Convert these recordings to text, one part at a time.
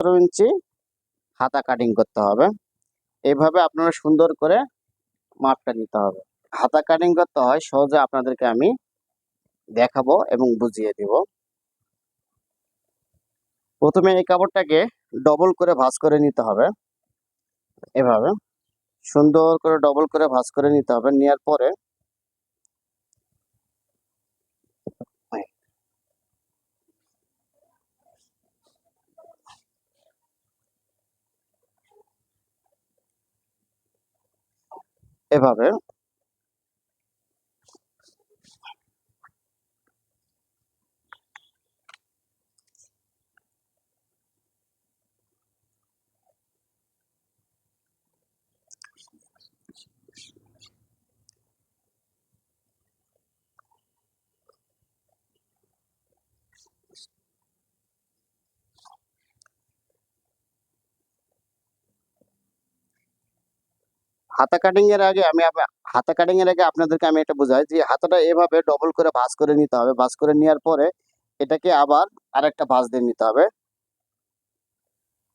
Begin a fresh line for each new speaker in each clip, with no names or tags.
সতেরো ইঞ্চি হাতা কাটিং করতে হবে। এইভাবে আপনারা সুন্দর করে মাপটা নিতে হবে। হাতা কাটিং করতে হয়, সহজে আপনাদেরকে আমি দেখাবো এবং বুঝিয়ে দিব। প্রথমে এই কাপড়টাকে ডবল করে ভাঁজ করে নিতে হবে। এভাবে সুন্দর করে ডবল করে ভাঁজ করে নিতে হবে। নেওয়ার পরে এভাবে হাতা কাটিং এর আগে আমি হাতা কাটিং এর আগে আপনাদেরকে আমি এটা বোঝাই যে হাতাটা এভাবে ডবল করে ভাঁজ করে নিতে হবে। ভাঁজ করে নেওয়ার পরে এটাকে আবার আরেকটা ভাঁজ দিয়ে নিতে হবে।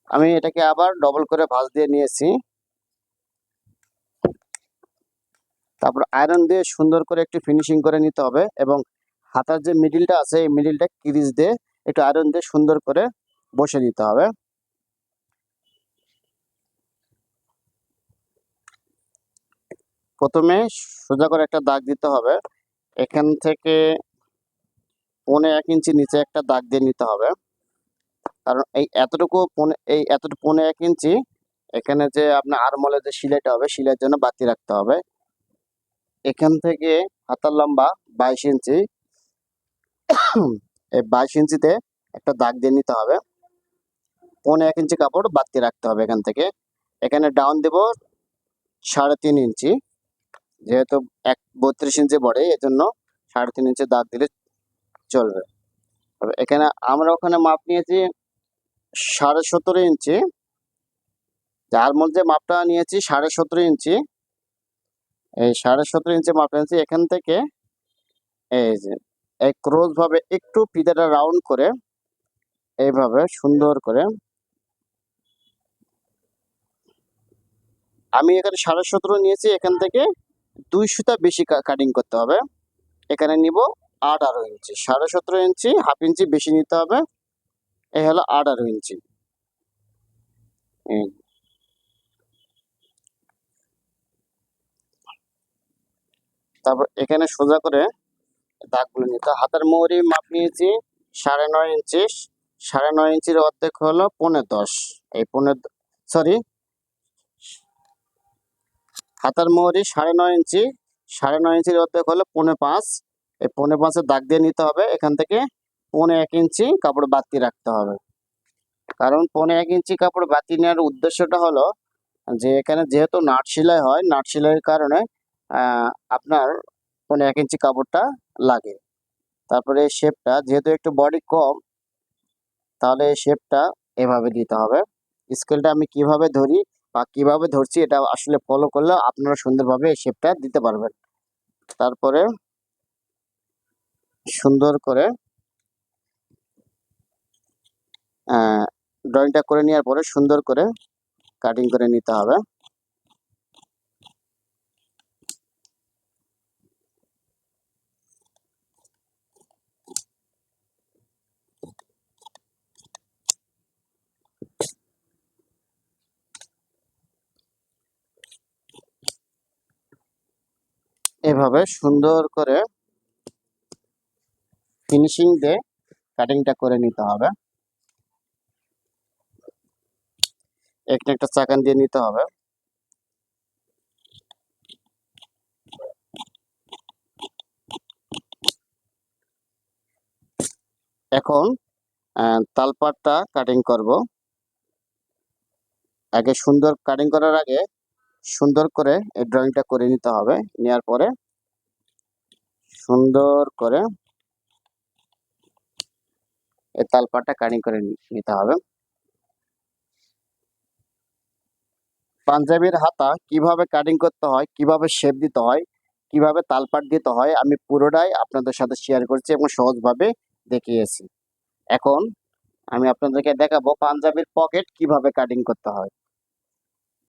আমি এটাকে আবার ডবল করে ভাঁজ দিয়ে নিয়েছি। তারপর আয়রন দিয়ে সুন্দর করে একটু ফিনিশিং করে নিতে হবে এবং হাতার যে মিডিলটা আছে, এই মিডিলটা ক্রিজ দিয়ে একটু আয়রন দিয়ে সুন্দর করে বসে দিতে হবে। প্রথমে সোজা করে একটা দাগ দিতে হবে। এখান থেকে পৌনে এক ইঞ্চি নিচে একটা দাগ দিয়ে নিতে হবে। কারণ এই এতটুকু পৌনে, এই এতটুকু পৌনে এক ইঞ্চি, এখানে যে আপনার আরমলে যে সিলাইটা হবে, সিলাইয়ের জন্য বাতি রাখতে হবে। এখান থেকে হাতার লম্বা বাইশ ইঞ্চি, এই বাইশ ইঞ্চিতে একটা দাগ দিয়ে নিতে হবে। পৌনে এক ইঞ্চি কাপড় বাতি রাখতে হবে এখান থেকে। এখানে ডাউন দেব সাড়ে তিন ইঞ্চি। যেহেতু এক বত্রিশ ইঞ্চি বড়ে, এজন্য সাড়ে তিন ইঞ্চি দাগ দিলে চলবে। এখানে আমরা ওখানে মাপ নিয়েছি সাড়ে সতেরো ইঞ্চি। যার মধ্যে মাপটা নিয়েছি সাড়ে সতেরো ইঞ্চি। এই সাড়ে সতেরো ইঞ্চি মাপ নিয়েছি। এখান থেকে এই যে ক্রোজ ভাবে একটু ফিতাটা রাউন্ড করে এইভাবে সুন্দর করে আমি এখানে সাড়ে সতেরো নিয়েছি। এখান থেকে দুই সুতা বেশি কাটিং করতে হবে। এখানে নিব আঠারো ইঞ্চি, সাড়ে সতেরো ইঞ্চি, হাফ ইঞ্চি বেশি নিতে হবে। এই হলো আঠারো ইঞ্চি। তারপর এখানে সোজা করে দাগগুলো নিতে হাতের মোহরি মাপ নিয়েছি, সাড়ে নয় ইঞ্চি, সাড়ে নয় ইঞ্চির অর্ধেক হলো পৌনে দশ। এই পৌনে সরি হাতার মোহরি সাড়ে নয় ইঞ্চি, সাড়ে নয় ইঞ্চির অর্ধেক হলো পৌনে পাঁচ। এই পৌনে পাঁচের দাগ দিয়ে নিতে হবে। এখান থেকে পৌনে এক ইঞ্চি কাপড় বাতি রাখতে হবে। কারণ পৌনে এক ইঞ্চি কাপড় বাতি নেওয়ার উদ্দেশ্যটা হলো যে, এখানে যেহেতু নাট সেলাই হয়, নাট সেলাইয়ের কারণে আপনার পৌনে এক ইঞ্চি কাপড়টা লাগে। তারপরে শেপটা, যেহেতু একটু বডি কম, তাহলে শেপটা এভাবে দিতে হবে। স্কেলটা আমি কীভাবে ধরি? বা কীভাবে ধরছি এটা আসলে ফলো করলে আপনারা সুন্দরভাবে শেপটা দিতে পারবেন। তারপরে সুন্দর করে ড্রয়িংটা করে নেওয়ার পরে সুন্দর করে কাটিং করে নিতে হবে। এভাবে সুন্দর করে ফিনিশিং দিয়ে কাটিংটা করে নিতে হবে। একটা একটা চাকান দিয়ে নিতে হবে। এখন তালপাটটা কাটিং করব। আগে সুন্দর কাটিং করার আগে সুন্দর করে এই ড্রয়িংটা করে নিতে হবে। নেওয়ার পরে সুন্দর করে এই তালপাটটা কাটিং করে নিতে হবে। পাঞ্জাবির হাতা কীভাবে কাটিং করতে হয়, কীভাবে শেপ দিতে হয়, কীভাবে তালপাট দিতে হয়, আমি পুরোটাই আপনাদের সাথে শেয়ার করছি এবং সহজভাবে দেখিয়েছি। এখন আমি আপনাদেরকে দেখাবো পাঞ্জাবির পকেট কীভাবে কাটিং করতে হয়।